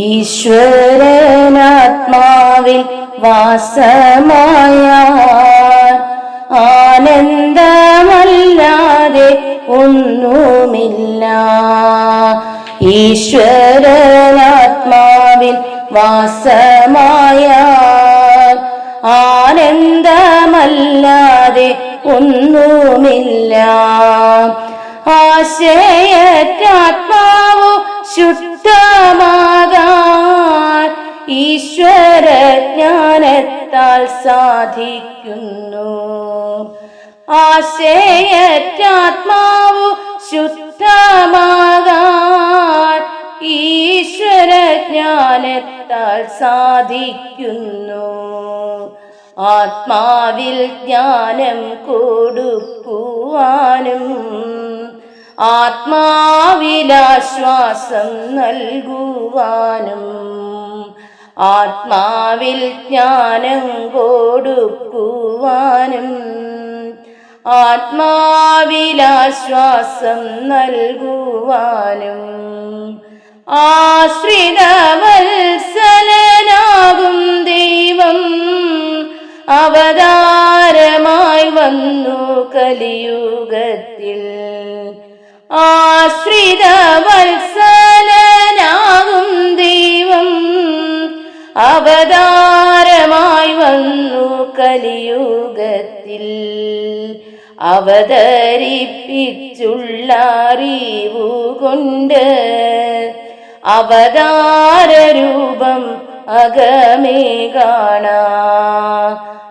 ഈശ്വരനാത്മാവിൽ വാസമായ ആനന്ദമല്ലാതെ ഒന്നുമില്ല. ഈശ്വരനാത്മാവിൽ വാസമായ ആനന്ദമല്ലാതെ ഒന്നുമില്ല. ആശയറ്റാത്മാവു ശുദ്ധമാകാൻ ജ്ഞാനത്താൽ സാധിക്കുന്നു. ആശയറ്റാത്മാവു ശുദ്ധമാകാൻ ഈശ്വര ജ്ഞാനത്താൽ സാധിക്കുന്നു. ആത്മാവിൽ ജ്ഞാനം കൊടുക്കുവാനും ആത്മാവിലാശ്വാസം നൽകുവാനും ആത്മാവിൽ ജ്ഞാനം കൊടുക്കുവാനും ആത്മാവിലാശ്വാസം നൽകുവാനും ആശ്രിതവത്സലനാകും ദൈവം. അവതാരമായി വന്നു കലിയുഗത്തിൽ. ആശ്രിതവത്സലനാകും അവതാരമായി വന്നു കലിയുഗത്തിൽ. അവതരിപ്പിച്ചുള്ള അറിവുകൊണ്ട് അവതാരൂപം അകമേ കാണ.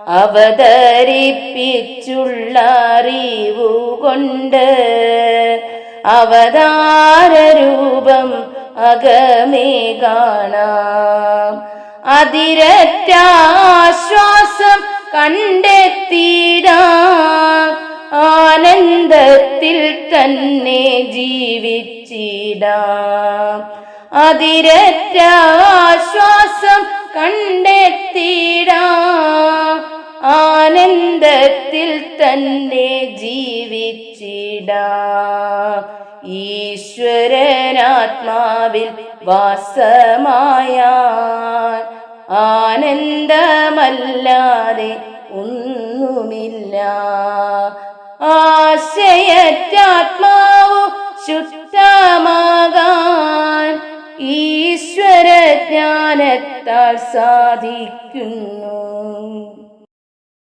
അവതരിപ്പിച്ചുള്ള അറിവുകൊണ്ട് അവതാരൂപം അകമേ കാണാം. അതിരറ്റാശ്വാസം കണ്ടെത്തിടാ. ആനന്ദത്തിൽ തന്നെ ജീവിച്ചിടാം. അതിരറ്റാശ്വാസം കണ്ടെത്തിടാ. ആനന്ദത്തിൽ തന്നെ ജീവിച്ചിടാം. ഈശ്വരനാത്മാവിൽ വാസമായ ആനന്ദമല്ലാതെ ഒന്നുമില്ല. ആശയറ്റാത്മാവു ശുദ്ധമാകാൻ ഈശ്വര ജ്ഞാനത്താൽ സാധിക്കുന്നു.